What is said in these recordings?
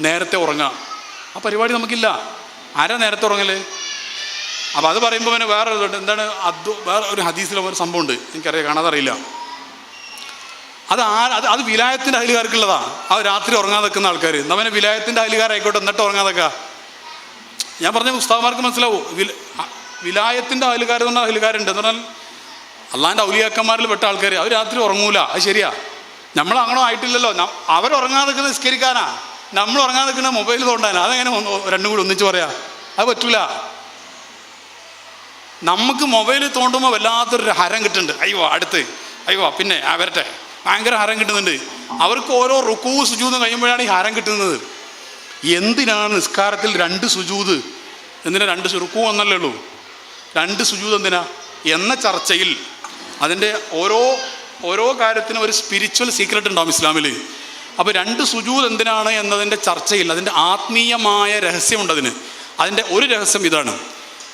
നേരത്തെ ഉറങ്ങാം. ആ പരിപാടി നമുക്കില്ല. ആരാ നേരത്തെ ഉറങ്ങൽ? അപ്പോൾ അത് പറയുമ്പോൾ പിന്നെ വേറെ. എന്താണ് അത് വേറെ ഒരു ഹദീസിലെ ഒരു സംഭവമുണ്ട്. എനിക്കറിയാം കാണാതറിയില്ല അത് ആ അത് അത് വിലായത്തിന്റെ അയലുകാർക്കുള്ളതാ. ആ രാത്രി ഉറങ്ങാൻ നിൽക്കുന്ന ആൾക്കാർ നമ്മനെ പിന്നെ വിലായത്തിന്റെ അയലുകാരായിക്കോട്ടെ എന്നിട്ട് ഉറങ്ങാൻ നിൽക്കുക ഞാൻ പറഞ്ഞ ഉസ്താവന്മാർക്ക് മനസ്സിലാവും. വില വിലായത്തിന്റെ അയലുകാർ എന്ന് പറഞ്ഞാൽ അയലുകാരുണ്ട്. എന്ന് പറഞ്ഞാൽ അള്ളാന്റെ ഔലിയാക്കന്മാരിൽ പെട്ട ആൾക്കാർ അവർ രാത്രി ഉറങ്ങൂല. അത് ശരിയാ. നമ്മൾ അങ്ങനെ ആയിട്ടില്ലല്ലോ അവർ നിസ്കരിക്കാനാ. നമ്മൾ ഉറങ്ങാൻ നിൽക്കുന്ന മൊബൈൽ തോണ്ടാനാ അതെങ്ങനെ രണ്ടും കൂടി ഒന്നിച്ച് പറയാ? അത് പറ്റൂല. നമുക്ക് മൊബൈൽ തോണ്ടുമ്പോൾ വല്ലാത്തൊരു ഹരം കിട്ടുന്നുണ്ട്. അയ്യോ അടുത്ത്. അയ്യോ പിന്നെ ആ ഭയങ്കര ഹരം കിട്ടുന്നുണ്ട്. അവർക്ക് ഓരോ റുക്കൂ സുജൂന്ന് കഴിയുമ്പോഴാണ് ഈ ഹരം കിട്ടുന്നത്. എന്തിനാണ് നിസ്കാരത്തിൽ രണ്ട് സുജൂത്? എന്തിനാ രണ്ട് റുക്കൂ എന്നല്ലേ ഉള്ളൂ? രണ്ട് സുജൂത് എന്തിനാ? എന്ന ചർച്ചയിൽ അതിന്റെ ഓരോ ഓരോ കാര്യത്തിനും ഒരു സ്പിരിച്വൽ സീക്രട്ട് ഉണ്ടാവും ഇസ്ലാമിൽ അപ്പോൾ രണ്ട് സുജൂദ് എന്തിനാണ് എന്നതിന്റെ ചർച്ചയിൽ അതിന്റെ ആത്മീയമായ രഹസ്യമുണ്ട് അതിന് അതിന്റെ ഒരു രഹസ്യം ഇതാണ്.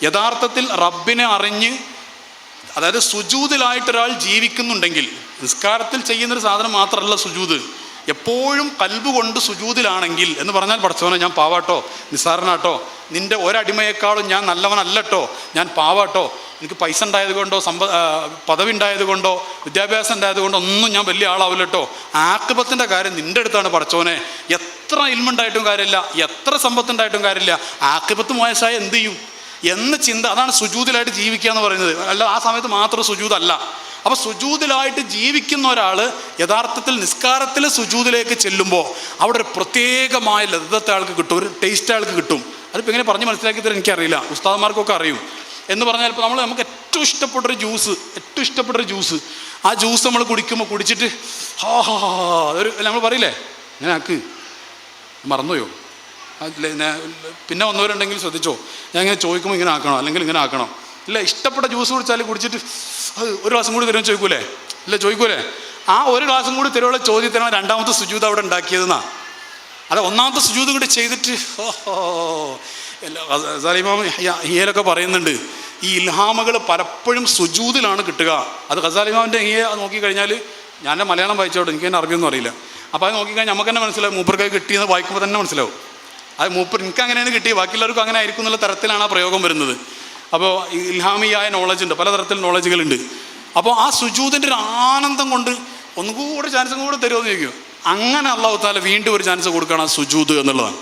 യഥാർത്ഥത്തിൽ റബ്ബിനെ അറിഞ്ഞ് അതായത് സുജൂതിലായിട്ട് ഒരാൾ ജീവിക്കുന്നുണ്ടെങ്കിൽ നിസ്കാരത്തിൽ ചെയ്യുന്നൊരു സാധനം മാത്രമല്ല സുജൂത്. എപ്പോഴും കൽബ് കൊണ്ട് സുജൂതിലാണെങ്കിൽ എന്ന് പറഞ്ഞാൽ പഠിച്ചവനെ ഞാൻ പാവാട്ടോ നിസ്സാരനാട്ടോ നിന്റെ ഒരടിമയെക്കാളും ഞാൻ നല്ലവനല്ലട്ടോ ഞാൻ പാവാട്ടോ എനിക്ക് പൈസ ഉണ്ടായത് കൊണ്ടോ സമ്പ പദവി ഉണ്ടായത് കൊണ്ടോ വിദ്യാഭ്യാസം ഉണ്ടായത് കൊണ്ടോ ഒന്നും ഞാൻ വലിയ ആളാവില്ല കേട്ടോ. ആക്രമത്തിന്റെ കാര്യം നിന്റെ അടുത്താണ് പറച്ചോനെ എത്ര ഇൽമുണ്ടായിട്ടും കാര്യമില്ല എത്ര സമ്പത്തുണ്ടായിട്ടും കാര്യമില്ല. ആക്രമത്ത് മോശമായ എന്ത് ചെയ്യും? എന്ന ചിന്ത അതാണ് സുജൂതിലായിട്ട് ജീവിക്കുക എന്ന് പറയുന്നത്. അല്ല ആ സമയത്ത് മാത്രം സുജൂതല്ല. അപ്പോൾ സുജൂതിലായിട്ട് ജീവിക്കുന്ന ഒരാൾ യഥാർത്ഥത്തിൽ നിസ്കാരത്തിൽ സുജൂതിലേക്ക് ചെല്ലുമ്പോൾ അവിടെ ഒരു പ്രത്യേകമായ ലതത്തെ ആൾക്ക് കിട്ടും ഒരു ടേസ്റ്റ് ആൾക്ക് കിട്ടും. അതിപ്പോൾ എങ്ങനെ പറഞ്ഞ് മനസ്സിലാക്കി തരാൻ എനിക്കറിയില്ല. ഉസ്താദന്മാർക്കൊക്കെ അറിയും. എന്ന് പറഞ്ഞാൽ ഇപ്പോൾ നമ്മൾ നമുക്ക് ഏറ്റവും ഇഷ്ടപ്പെട്ടൊരു ജ്യൂസ് ഏറ്റവും ഇഷ്ടപ്പെട്ടൊരു ജ്യൂസ്. ആ ജ്യൂസ് നമ്മൾ കുടിക്കുമ്പോൾ കുടിച്ചിട്ട് ഹാ ഹാ ഹാ ഒരു നമ്മൾ പറയില്ലേ? ഇങ്ങനെ ആക്ക്. മറന്നുപോയോ? പിന്നെ വന്നവരുണ്ടെങ്കിൽ ശ്രദ്ധിച്ചോ? ഞാൻ ഇങ്ങനെ ചോദിക്കുമ്പോൾ ഇങ്ങനെ ആക്കണോ? അല്ലെങ്കിൽ ഇങ്ങനെ ആക്കണോ? ഇല്ല ഇഷ്ടപ്പെട്ട ജ്യൂസ് കുടിച്ചാൽ കുടിച്ചിട്ട് ഒരു ഗ്ലാസും കൂടി തരുമെന്ന് ചോദിക്കൂലേ? ഇല്ല ചോദിക്കൂലേ? ആ ഒരു ഗ്ലാസും കൂടി തരുമുള്ള ചോദ്യത്തിനാണ് രണ്ടാമത്തെ സുജൂത് അവിടെ ഉണ്ടാക്കിയതെന്നാ. അത് ഒന്നാമത്തെ സുജൂത് കൂടി ചെയ്തിട്ട് സലീമാം ഹിയലൊക്കെ പറയുന്നുണ്ട്. ഈ ഇൽഹാമകൾ പലപ്പോഴും സുജൂതിലാണ് കിട്ടുക. അത് ഖസാലിമാവിന്റെ അത് നോക്കിക്കഴിഞ്ഞാൽ ഞാൻ മലയാളം വായിച്ചോട്ടെ എനിക്ക് തന്നെ അറബിയൊന്നും അറിയില്ല. അപ്പോൾ അത് നോക്കിക്കഴിഞ്ഞാൽ നമുക്ക് തന്നെ മനസ്സിലാവും. മൂപ്പർക്ക് കിട്ടിയെന്ന് വായിക്കുമ്പോൾ തന്നെ മനസ്സിലാവും. അത് മൂപ്പർ എനിക്ക് അങ്ങനെയാണ് കിട്ടി ബാക്കിയുള്ളവർക്കും അങ്ങനെ ആയിരിക്കും എന്നുള്ള തരത്തിലാണ് ആ പ്രയോഗം വരുന്നത്. അപ്പോൾ ഇൽഹാമിയായ നോളജ് ഉണ്ട് പലതരത്തിൽ നോളജുകളുണ്ട് അപ്പോൾ ആ സുജൂതിന്റെ ഒരു ആനന്ദം കൊണ്ട് ഒന്നുകൂടെ ചാൻസും കൂടെ തരുമെന്ന് ചോദിക്കും. അങ്ങനെ അള്ളാഹു താല വീണ്ടും ഒരു ചാൻസ് കൊടുക്കണം ആ സുജൂത് എന്നുള്ളതാണ്.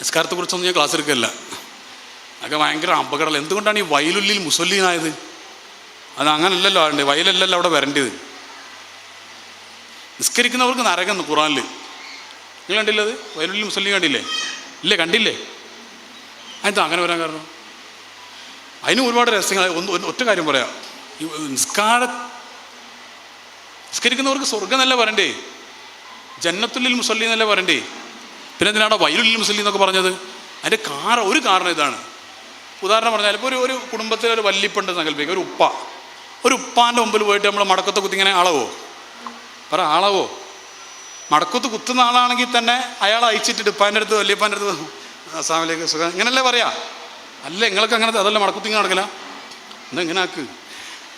നിസ്കാരത്തെക്കുറിച്ചൊന്നും ഞാൻ ക്ലാസ് എടുക്കില്ല അതൊക്കെ ഭയങ്കര അപകടമല്ല? എന്തുകൊണ്ടാണ് ഈ വയലുള്ളിൽ മുസല്ലീനായത്? അത് അങ്ങനല്ലല്ലോ ആണ്ട് വയലല്ലല്ലോ അവിടെ വരേണ്ടത്. നിസ്കരിക്കുന്നവർക്ക് നരകം ഖുറാനിൽ നിങ്ങൾ കണ്ടില്ലേ വയലുള്ളിൽ മുസല്ലീൻ കണ്ടില്ലേ? ഇല്ലേ കണ്ടില്ലേ? അതെന്താ അങ്ങനെ വരാൻ കാരണം? അതിന് ഒരുപാട് രഹസ്യങ്ങൾ ഒന്ന് ഒറ്റ കാര്യം പറയാം. നിസ്കാര നിസ്കരിക്കുന്നവർക്ക് സ്വർഗം നല്ല വരണ്ടേ? ജന്നത്തുള്ളിൽ മുസല്ലി നല്ല പറയണ്ടേ പിന്നെ എന്തിനാണ് വയലുള്ളിൽ മുസല്ലി എന്നൊക്കെ പറഞ്ഞത്? അതിന്റെ കാര ഒരു കാരണം ഇതാണ്. ഉദാഹരണം പറഞ്ഞാൽ ഇപ്പോൾ ഒരു ഒരു കുടുംബത്തിൽ ഒരു വല്ലിപ്പുണ്ട് സങ്കല്പിക്കുക ഒരു ഉപ്പ. ഒരു ഉപ്പാന്റെ മുമ്പിൽ പോയിട്ട് നമ്മൾ മടക്കത്ത് കുത്തി ഇങ്ങനെ ആളവോ? പറ ആളവോ? മടക്കത്ത് കുത്തുന്ന ആളാണെങ്കിൽ തന്നെ അയാൾ അയച്ചിട്ട് ഉപ്പാന്റെ അടുത്ത് വല്യപ്പാന്റെ അടുത്ത് അസാമിലേക്ക് സുഖം ഇങ്ങനല്ലേ പറയാ? അല്ല നിങ്ങൾക്ക് അങ്ങനെ അതല്ല മടക്കുത്തി ഇങ്ങനെ നടക്കില്ല എന്നാ ഇങ്ങനെ ആക്ക്.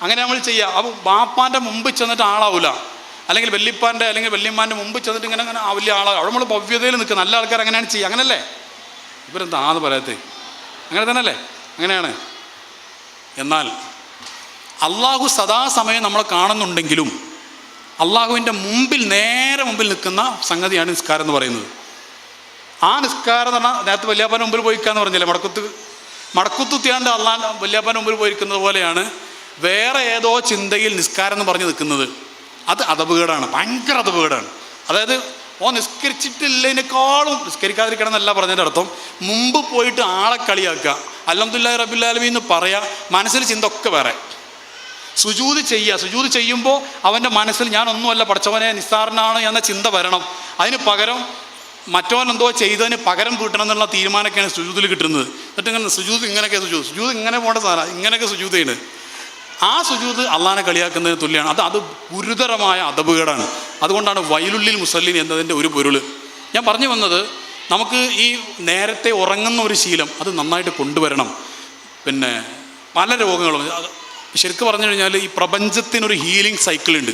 അങ്ങനെ നമ്മൾ ചെയ്യുക അപ്പോൾ ബാപ്പാന്റെ മുമ്പ് ചെന്നിട്ട് ആളാവില്ല അല്ലെങ്കിൽ വല്യപ്പാന്റെ അല്ലെങ്കിൽ വല്യമ്മാന്റെ മുമ്പ് ചെന്നിട്ട് ഇങ്ങനെ അങ്ങനെ വലിയ ആളാണ് അവിടെ നമ്മൾ ഭവ്യതയിൽ നിൽക്കുക നല്ല ആൾക്കാർ അങ്ങനെയാണ് ചെയ്യുക. അങ്ങനല്ലേ? ഇവരെന്താന്ന് പറയാത്തേ? അങ്ങനെ തന്നെയല്ലേ? അങ്ങനെയാണ്. എന്നാൽ അള്ളാഹു സദാസമയം നമ്മൾ കാണുന്നുണ്ടെങ്കിലും അള്ളാഹുവിന്റെ മുമ്പിൽ നേരെ മുമ്പിൽ നിൽക്കുന്ന സംഗതിയാണ് നിസ്കാരം എന്ന് പറയുന്നത്. ആ നിസ്കാരം എന്ന് പറഞ്ഞാൽ നേരത്തെ വല്യാപ്പന്റെ മുമ്പിൽ പോയിക്കാന്ന് പറഞ്ഞില്ലേ? മടക്കുത്ത് മടക്കുത്തുത്തിയാണ്ട് അള്ളാൻ വല്യാപ്പന്റെ മുമ്പിൽ പോയിരിക്കുന്നത് പോലെയാണ് വേറെ ഏതോ ചിന്തയിൽ നിസ്കാരം എന്ന് പറഞ്ഞ് നിൽക്കുന്നത്. അത് അതപകേടാണ് ഭയങ്കര അതപകേടാണ് അതായത് ഓ നിസ്കരിച്ചിട്ടില്ലതിനേക്കാളും നിസ്കരിക്കാതിരിക്കണം എന്നല്ല പറഞ്ഞതിന്റെ അർത്ഥം. മുമ്പ് പോയിട്ട് ആളെ കളിയാക്കുക. അലഹമുല്ലാ റബുല്ലാലമി എന്ന് പറയാ മനസ്സിൽ ചിന്ത ഒക്കെ വേറെ. സുജൂത് ചെയ്യുക. സുജൂത് ചെയ്യുമ്പോൾ അവന്റെ മനസ്സിൽ ഞാനൊന്നുമല്ല പഠിച്ചവനെ നിസ്സാരനാണ് എന്ന ചിന്ത വരണം. അതിന് പകരം മറ്റവൻ എന്തോ ചെയ്തതിന് പകരം വീട്ടണം എന്നുള്ള തീരുമാനമൊക്കെയാണ് സുജൂതിൽ കിട്ടുന്നത്. എന്നിട്ട് ഇങ്ങനെ സുജൂത് ഇങ്ങനെയൊക്കെ സുജൂത്. സുജൂത് ഇങ്ങനെ പോകേണ്ട സാധനം ഇങ്ങനെയൊക്കെ സുജൂത് ചെയ്യുന്നത് ആ സുജൂത് അള്ളാനെ കളിയാക്കുന്നതിന് തുല്യമാണ് അത് അത് ഗുരുതരമായ അതപകേടാണ് അതുകൊണ്ടാണ് വയലുള്ളിൽ മുസല്ലിൻ എന്നതിന്റെ ഒരു പൊരുൾ. ഞാൻ പറഞ്ഞു വന്നത് നമുക്ക് ഈ നേരത്തെ ഉറങ്ങുന്ന ഒരു ശീലം അത് നന്നായിട്ട് കൊണ്ടുവരണം. പിന്നെ പല രോഗങ്ങളും ശരിക്കും പറഞ്ഞു കഴിഞ്ഞാൽ ഈ പ്രപഞ്ചത്തിനൊരു ഹീലിംഗ് സൈക്കിൾ ഉണ്ട്.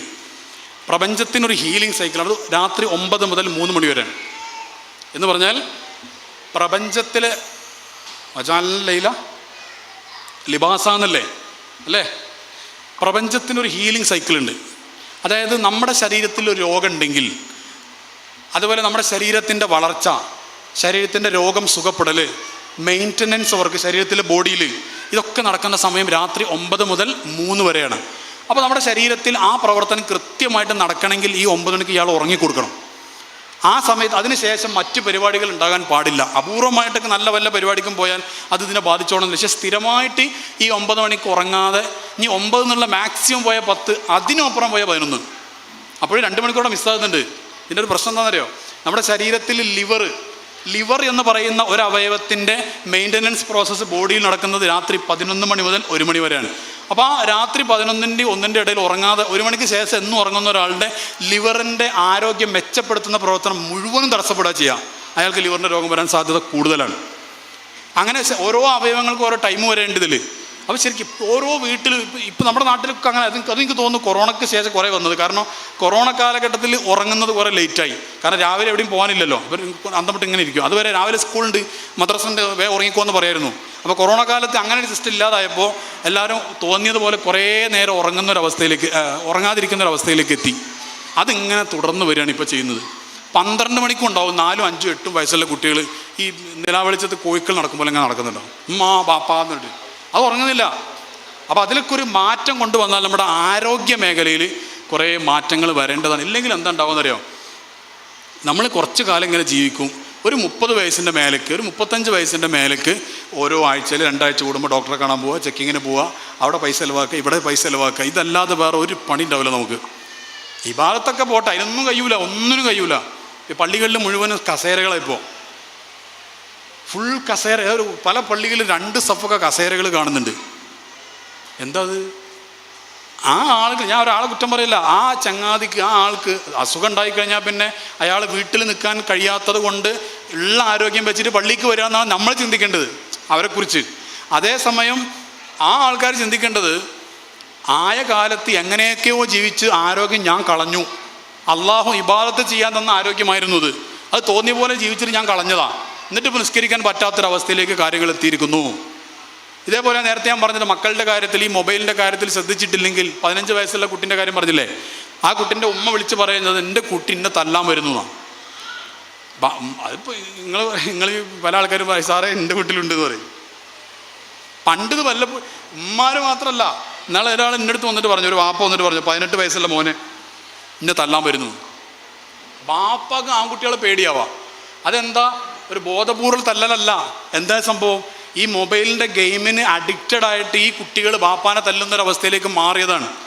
പ്രപഞ്ചത്തിനൊരു ഹീലിംഗ് സൈക്കിൾ അത് രാത്രി ഒമ്പത് മുതൽ മൂന്ന് മണി വരെയാണ് എന്ന് പറഞ്ഞാൽ പ്രപഞ്ചത്തിലെ വജാലയില ലൈല ലിബാസ എന്നല്ലേ അല്ലേ? പ്രപഞ്ചത്തിനൊരു ഹീലിംഗ് സൈക്കിൾ ഉണ്ട്. അതായത് നമ്മുടെ ശരീരത്തിൽ ഒരു രോഗമുണ്ടെങ്കിൽ അതുപോലെ നമ്മുടെ ശരീരത്തിന്റെ വളർച്ച ശരീരത്തിന്റെ രോഗം സുഖപ്പെടൽ മെയിന്റനൻസ് വർക്ക് ശരീരത്തിലെ ബോഡിയിൽ ഇതൊക്കെ നടക്കുന്ന സമയം രാത്രി ഒമ്പത് മുതൽ മൂന്ന് വരെയാണ്. അപ്പോൾ നമ്മുടെ ശരീരത്തിൽ ആ പ്രവർത്തനം കൃത്യമായിട്ട് നടക്കണമെങ്കിൽ ഈ ഒമ്പത് മണിക്ക് ഇയാൾ ഉറങ്ങിക്കൊടുക്കണം ആ സമയത്ത് അതിനുശേഷം മറ്റ് പരിപാടികൾ ഉണ്ടാകാൻ പാടില്ല. അപൂർവമായിട്ടൊക്കെ നല്ല വല്ല പരിപാടിക്കും പോയാൽ അത് ഇതിനെ ബാധിച്ചോണമെന്നില്ല പക്ഷേ സ്ഥിരമായിട്ട് ഈ ഒമ്പത് മണിക്ക് ഉറങ്ങാതെ ഇനി ഒമ്പത് എന്നുള്ള മാക്സിമം പോയ പത്ത് അതിനപ്പുറം പോയ പതിനൊന്ന്. അപ്പോഴും രണ്ട് മണിക്കൂടെ മിസ്സാകുന്നുണ്ട് ഇതിന്റെ ഒരു പ്രശ്നം എന്താണെന്നറിയോ? നമ്മുടെ ശരീരത്തിൽ ലിവർ ലിവർ എന്ന് പറയുന്ന ഒരു അവയവത്തിന്റെ മെയിന്റനൻസ് പ്രോസസ്സ് ബോഡിയിൽ നടക്കുന്നത് രാത്രി പതിനൊന്ന് മണി മുതൽ ഒരു മണി വരെയാണ്. അപ്പോൾ ആ രാത്രി പതിനൊന്നിന്റെ ഒന്നിന്റെ ഇടയിൽ ഉറങ്ങാതെ ഒരു മണിക്ക് ശേഷം എന്നും ഉറങ്ങുന്ന ഒരാളുടെ ലിവറിന്റെ ആരോഗ്യം മെച്ചപ്പെടുത്തുന്ന പ്രവർത്തനം മുഴുവനും തടസ്സപ്പെടുക ചെയ്യുക അയാൾക്ക് ലിവറിന്റെ രോഗം വരാൻ സാധ്യത കൂടുതലാണ്. അങ്ങനെ ഓരോ അവയവങ്ങൾക്കും ഓരോ ടൈം വരേണ്ടതിൽ അപ്പോൾ ശരിക്കും ഓരോ വീട്ടിലും ഇപ്പം നമ്മുടെ നാട്ടിലൊക്കെ അങ്ങനെ അത് അതെനിക്ക് തോന്നുന്നു കൊറോണയ്ക്ക് ശേഷം കുറേ വന്നത്. കാരണം കൊറോണ കാലഘട്ടത്തിൽ ഉറങ്ങുന്നത് കുറേ ലേറ്റായി കാരണം രാവിലെ എവിടെയും പോകാനില്ലല്ലോ. അവർ അന്തമിട്ട് ഇങ്ങനെ ഇരിക്കും. അതുവരെ രാവിലെ സ്കൂളുണ്ട് മദ്രസന്റെ വേ ഉറങ്ങിക്കോന്ന് പറയായിരുന്നു. അപ്പോൾ കൊറോണ കാലത്ത് അങ്ങനെ ഒരു സിസ്റ്റം ഇല്ലാതായപ്പോൾ എല്ലാവരും തോന്നിയതുപോലെ കുറേ നേരം ഉറങ്ങുന്ന ഒരവസ്ഥയിലേക്ക് ഉറങ്ങാതിരിക്കുന്ന ഒരവസ്ഥയിലേക്ക് എത്തി. അതിങ്ങനെ തുടർന്ന് വരികയാണ് ഇപ്പോൾ ചെയ്യുന്നത്. പന്ത്രണ്ട് മണിക്കും ഉണ്ടാവും. നാലും അഞ്ചും എട്ടും വയസ്സുള്ള കുട്ടികൾ ഈ നിലാവെളിച്ചത്ത് കോഴിക്കൾ നടക്കുമ്പോൾ ഇങ്ങനെ നടക്കുന്നുണ്ടാവും. ഉമ്മാ ബാപ്പാ എന്നിട്ട് അത് ഉറങ്ങുന്നില്ല. അപ്പോൾ അതിലൊക്കെ ഒരു മാറ്റം കൊണ്ടുവന്നാൽ നമ്മുടെ ആരോഗ്യ മേഖലയിൽ കുറേ മാറ്റങ്ങൾ വരേണ്ടതാണ്. ഇല്ലെങ്കിൽ എന്താ ഉണ്ടാവുമെന്നറിയോ നമ്മൾ കുറച്ച് കാലം ഇങ്ങനെ ജീവിക്കും. ഒരു മുപ്പത് വയസ്സിന്റെ മേലേക്ക് ഒരു മുപ്പത്തഞ്ച് വയസ്സിന്റെ മേലേക്ക് ഓരോ ആഴ്ചയിൽ രണ്ടാഴ്ച കൂടുമ്പോൾ ഡോക്ടറെ കാണാൻ പോവുക ചെക്കിങ്ങിന് പോവുക അവിടെ പൈസ ചിലവാക്കുക ഇവിടെ പൈസ ചിലവാക്കുക. ഇതല്ലാതെ വേറെ ഒരു പണി ഉണ്ടാവില്ല നമുക്ക്. ഈ ഭാഗത്തൊക്കെ പോട്ടെ. അതിനൊന്നും കഴിയൂല. ഒന്നിനും കഴിയൂല. ഈ പള്ളികളിൽ മുഴുവനും കസേരകളായിപ്പോൾ ഫുൾ കസേര പല പള്ളികളിൽ രണ്ട് സഫൊക്കെ കസേരകൾ കാണുന്നുണ്ട്. എന്താ അത് ആ ആൾക്ക് ഞാൻ ഒരാളെ കുറ്റം പറയില്ല. ആ ചങ്ങാതിക്ക് ആ ആൾക്ക് അസുഖം ഉണ്ടായിക്കഴിഞ്ഞാൽ പിന്നെ അയാൾ വീട്ടിൽ നിൽക്കാൻ കഴിയാത്തത് കൊണ്ട് ഉള്ള ആരോഗ്യം വെച്ചിട്ട് പള്ളിക്ക് വരിക എന്നാണ് നമ്മൾ ചിന്തിക്കേണ്ടത് അവരെക്കുറിച്ച്. അതേസമയം ആ ആൾക്കാർ ചിന്തിക്കേണ്ടത് ആയ കാലത്ത് എങ്ങനെയൊക്കെയോ ജീവിച്ച് ആരോഗ്യം ഞാൻ കളഞ്ഞു. അള്ളാഹു ഇബാദത്ത് ചെയ്യാൻ തന്ന ആരോഗ്യമായിരുന്നു അത് തോന്നിയ പോലെ ജീവിച്ചിട്ട് ഞാൻ കളഞ്ഞതാ. എന്നിട്ട് നിസ്കരിക്കാൻ പറ്റാത്തൊരവസ്ഥയിലേക്ക് കാര്യങ്ങൾ എത്തിയിരിക്കുന്നു. ഇതേപോലെ നേരത്തെ ഞാൻ പറഞ്ഞത് മക്കളുടെ കാര്യത്തിൽ ഈ മൊബൈലിന്റെ കാര്യത്തിൽ ശ്രദ്ധിച്ചിട്ടില്ലെങ്കിൽ പതിനഞ്ച് വയസ്സുള്ള കുട്ടിന്റെ കാര്യം പറഞ്ഞില്ലേ ആ കുട്ടിന്റെ ഉമ്മ വിളിച്ച് പറയുന്നത് എന്റെ കുട്ടി തല്ലാൻ വരുന്നു അതിപ്പോൾ നിങ്ങൾ നിങ്ങൾ പല ആൾക്കാരും പറയും സാറേ എന്റെ കുട്ടിലുണ്ട് എന്ന് പറയും. പണ്ട് വല്ല ഉമ്മാർ മാത്രമല്ല ഇന്നാളെ ഒരാൾ എന്റെ അടുത്ത് വന്നിട്ട് പറഞ്ഞു ഒരു വാപ്പ വന്നിട്ട് പറഞ്ഞു പതിനെട്ട് വയസ്സുള്ള മോനെ എന്നെ തല്ലാൻ വരുന്നു വാപ്പാക്ക് ആൺകുട്ടികളെ പേടിയാവാം. അതെന്താ? ഒരു ബോധപൂർവ തല്ലലല്ല. എന്താ സംഭവം? ഈ മൊബൈലിന്റെ ഗെയിമിന് അഡിക്റ്റഡ് ആയിട്ട് ഈ കുട്ടികൾ ബാപ്പാനെ തല്ലുന്നൊരവസ്ഥയിലേക്ക് മാറിയതാണ്.